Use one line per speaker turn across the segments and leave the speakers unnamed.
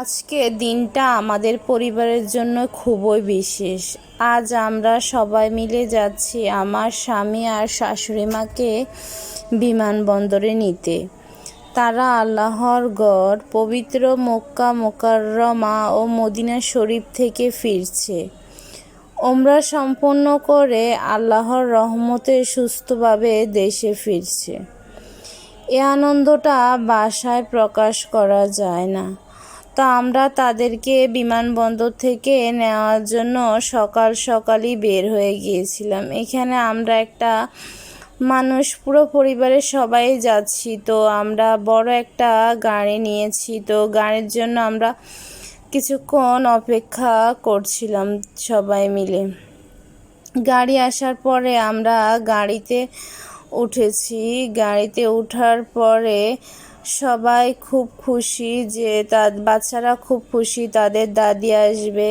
আজকে দিনটা আমাদের পরিবারের জন্য খুবই বিশেষ। আজ আমরা সবাই মিলে যাচ্ছি আমার স্বামী আর শাশুড়ি মাকে বিমানবন্দরে নিতে। তারা আল্লাহর গড়, পবিত্র মক্কা, মোকাররমা ও মদিনা শরীফ থেকে ফিরছে। ওমরা সম্পন্ন করে আল্লাহর রহমতে সুস্থভাবে দেশে ফিরছে। এ আনন্দটা বাসায় প্রকাশ করা যায় না। তো আমরা তাদেরকে বিমানবন্দর থেকে নেওয়ার জন্য সকাল সকালই বের হয়ে গিয়েছিলাম। এখানে আমরা একটা মানুষ, পুরো পরিবারের সবাই যাচ্ছি। তো আমরা বড় একটা গাড়ি নিয়েছি। তো গাড়ির জন্য আমরা কিছুক্ষণ অপেক্ষা করছিলাম সবাই মিলে। গাড়ি আসার পরে আমরা গাড়িতে উঠেছি। গাড়িতে ওঠার পরে সবাই খুব খুশি যে তার বাচ্চারা খুব খুশি তাদের দাদি আসবে।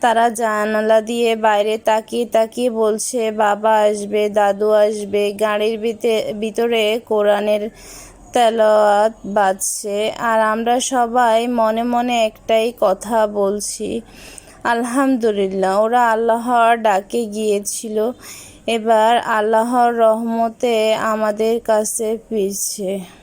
তারা জানালা দিয়ে বাইরে তাকিয়ে তাকিয়ে বলছে, বাবা আসবে, দাদু আসবে। গাড়ির ভিতরে কোরআনের তেলাওয়াত বাজছে। আর আমরা সবাই মনে মনে একটাই কথা বলছি, আলহামদুলিল্লাহ, ওরা আল্লাহর ডাকে গিয়েছিল। এবার আল্লাহর রহমতে আমাদের কাছে ফিরছে।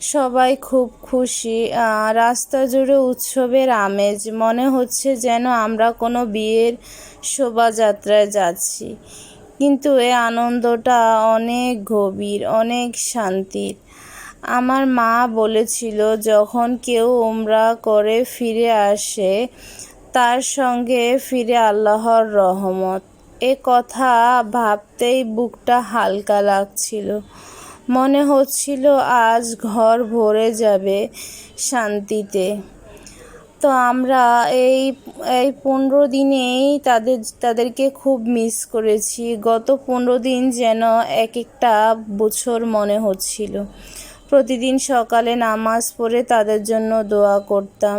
সবাই খুব খুশি। রাস্তা জুড়ে উৎসবের আমেজ। মনে হচ্ছে যেন আমরা কোনো বিয়ের শোভাযাত্রায় যাচ্ছি। কিন্তু এ আনন্দটা অনেক গভীর, অনেক শান্তির। আমার মা বলেছিল, যখন কেউ উমরা করে ফিরে আসে, তার সঙ্গে ফিরে আল্লাহর রহমত। এ কথা ভাবতেই বুকটা হালকা লাগছিল। মনে হচ্ছিল আজ ঘর ভরে যাবে শান্তিতে। তো আমরা এই এই পনেরো দিনেই তাদের, তাদেরকে খুব মিস করেছি। গত পনেরো দিন যেন এক একটা বছর মনে হচ্ছিল। প্রতিদিন সকালে নামাজ পড়ে তাদের জন্য দোয়া করতাম।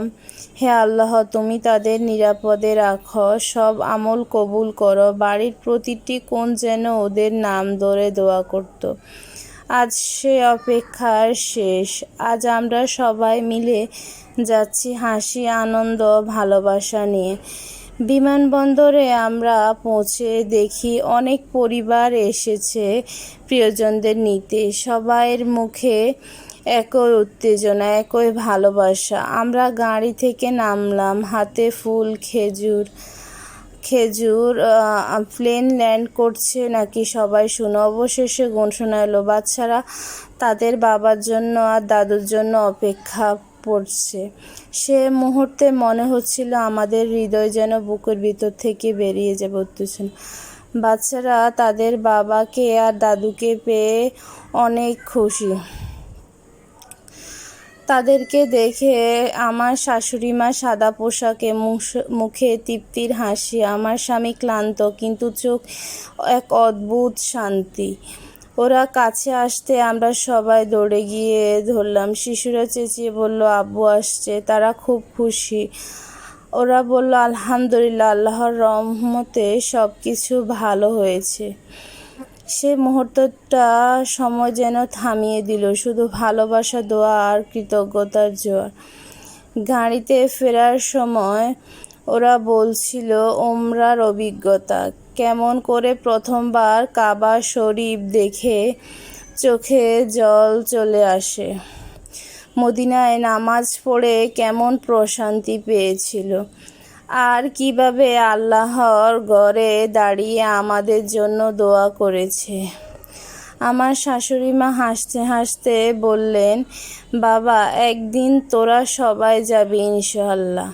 হে আল্লাহ, তুমি তাদের নিরাপদে রাখো, সব আমল কবুল করো। বাড়ির প্রতিটি কোণ যেন ওদের নাম ধরে দোয়া করতো। আজ সে অপেক্ষার শেষ। আজ আমরা সবাই মিলে যাচ্ছি হাসি, আনন্দ, ভালোবাসা নিয়ে। বিমানবন্দরে আমরা পৌঁছে দেখি অনেক পরিবার এসেছে প্রিয়জনদের নিতে। সবাইয়ের মুখে একই উত্তেজনা, একই ভালোবাসা। আমরা গাড়ি থেকে নামলাম, হাতে ফুল, খেজুর খেজুর প্লেন ল্যান্ড করছে নাকি সবাই শুনে? অবশেষে গুণ শোনা এলো, বাচ্চারা তাদের বাবার জন্য আর দাদুর জন্য অপেক্ষা পড়ছে সে মুহূর্তে মনে হচ্ছিল আমাদের হৃদয় যেন বুকের ভিতর থেকে বেরিয়ে যাবে উত্তেজন। বাচ্চারা তাদের বাবাকে আর দাদুকে পেয়ে অনেক খুশি। তাদেরকে দেখে আমার শাশুড়ি মা সাদা পোশাকে মুখে তৃপ্তির হাসি, আমার স্বামী ক্লান্ত কিন্তু চোখ এক অদ্ভুত শান্তি। ওরা কাছে আসতে আমরা সবাই দৌড়ে গিয়ে ধরলাম। শিশুরা চেঁচিয়ে বলল, আব্বু আসছে, তারা খুব খুশি। ওরা বলল, আলহামদুলিল্লাহ, আল্লাহর রহমতে সব কিছু ভালো হয়েছে। সে মুহূর্তটা সময় যেন থামিয়ে দিল, শুধু ভালোবাসা, দোয়া আর কৃতজ্ঞতার জোয়ার। গাড়িতে ফেরার সময় ওরা বলছিল, ওমরার অভিজ্ঞতা। কেমন করে প্রথমবার কাবা শরীফ দেখে চোখে জল চলে আসে। মদিনায় নামাজ পড়ে কেমন প্রশান্তি পেয়েছিল। আর কীভাবে আল্লাহর ঘরে দাঁড়িয়ে আমাদের জন্য দোয়া করেছে? আমার শাশুড়ি মা হাসতে হাসতে বললেন, বাবা, একদিন তোরা সবাই যাবি ইনশাল্লাহ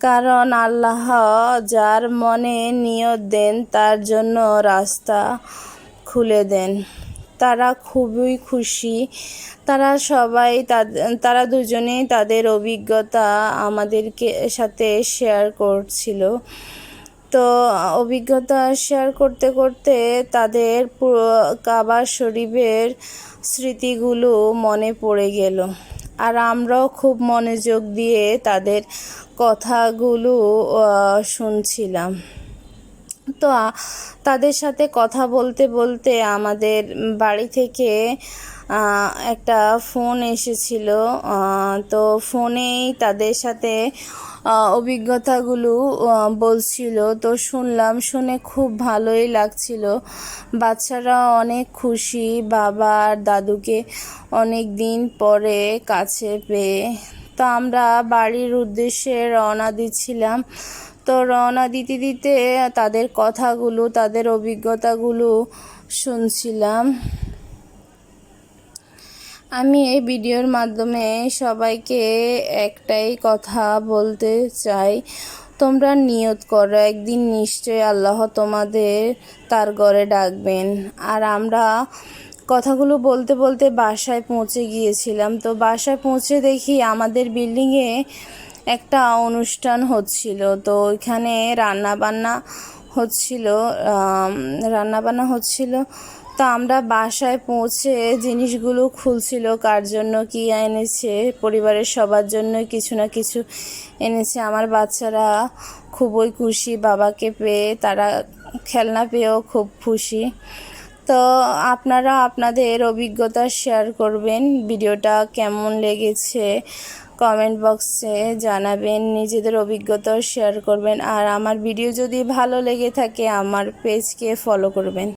কারণ আল্লাহ যার মনে নিয়ত দেন, তার জন্য রাস্তা খুলে দেন। তারা খুবই খুশি। তারা সবাই তারা দুজনেই তাদের অভিজ্ঞতা আমাদেরকে সাথে শেয়ার করছিল। তো অভিজ্ঞতা শেয়ার করতে করতে তাদের পুরো কাবা শরীফের স্মৃতিগুলো মনে পড়ে গেল। আর আমরাও খুব মনোযোগ দিয়ে তাদের কথাগুলো শুনছিলাম। তো তাদের সাথে কথা বলতে বলতে আমাদের বাড়ি থেকে একটা ফোন এসেছিল। তো ফোনেই তাদের সাথে অভিজ্ঞতাগুলো বলছিল। তো শুনলাম, শুনে খুব ভালোই লাগছিল। বাচ্চারা অনেক খুশি, বাবা আর দাদুকে অনেক দিন পরে কাছে পেয়ে। তো আমরা বাড়ির উদ্দেশ্যে রওনা দিচ্ছিলাম। তো রওনা দিতে দিতে তাদের কথাগুলো, তাদের অভিজ্ঞতাগুলো শুনছিলাম। আমি এই ভিডিওর মাধ্যমে সবাইকে একটাই কথা বলতে চাই। তোমরা নিয়ত করো, একদিন নিশ্চয়ই আল্লাহ তোমাদের তার ঘরে ডাকবেন। আর আমরা কথাগুলো বলতে বলতে বাসায় পৌঁছে গিয়েছিলাম। তো বাসায় পৌঁছে দেখি আমাদের বিল্ডিংয়ে একটা অনুষ্ঠান হচ্ছিল। তো ওইখানে রান্না বান্না হচ্ছিল রান্না বান্না হচ্ছিল। তো আমরা বাসায় পৌঁছে জিনিসগুলো খুলছিল, কার জন্য কি এনেছে, পরিবারের সবার জন্য কিছু না কিছু এনেছে। আমার বাচ্চারা খুবই খুশি, বাবাকে পেয়ে, তারা খেলনা পেয়েও খুব খুশি। তো আপনারা আপনাদের অভিজ্ঞতা শেয়ার করবেন, ভিডিওটা কেমন লেগেছে কমেন্ট বক্সে জানাবেন, নিজেদের অভিজ্ঞতাও শেয়ার করবেন, আর আমার ভিডিও যদি ভালো লেগে থাকে, আমার পেজকে ফলো করবেন।